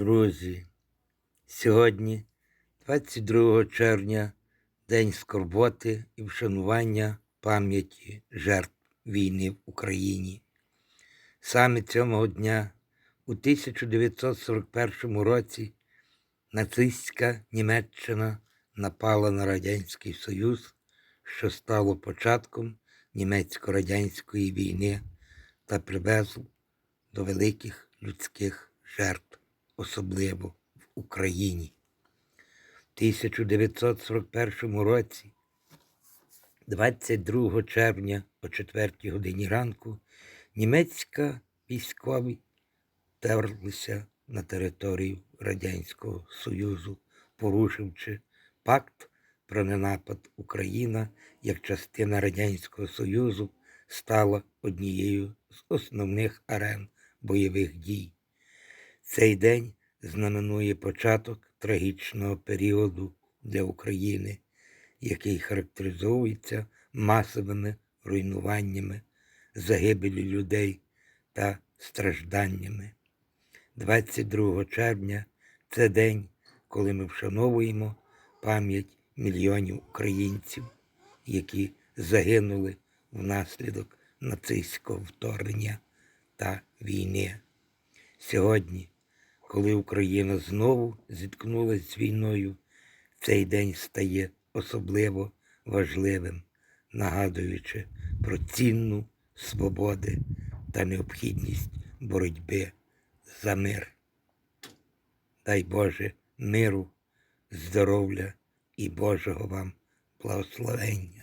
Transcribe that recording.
Друзі, сьогодні, 22 червня, День скорботи і вшанування пам'яті жертв війни в Україні. Саме цього дня, у 1941 році, нацистська Німеччина напала на Радянський Союз, що стало початком німецько-радянської війни та привезло до великих людських жертв, особливо в Україні. В 1941 році, 22 червня о 4 годині ранку, німецька військові втерлися на територію Радянського Союзу, порушивши пакт про ненапад Україна як частина Радянського Союзу стала однією з основних арен бойових дій. Цей день знаменує початок трагічного періоду для України, який характеризується масовими руйнуваннями, загибелі людей та стражданнями. 22 червня це день, коли ми вшановуємо пам'ять мільйонів українців, які загинули внаслідок нацистського вторгнення та війни. Сьогодні, коли Україна знову зіткнулася з війною, цей день стає особливо важливим, нагадуючи про цінну свободи та необхідність боротьби за мир. Дай Боже миру, здоров'я і Божого вам благословення.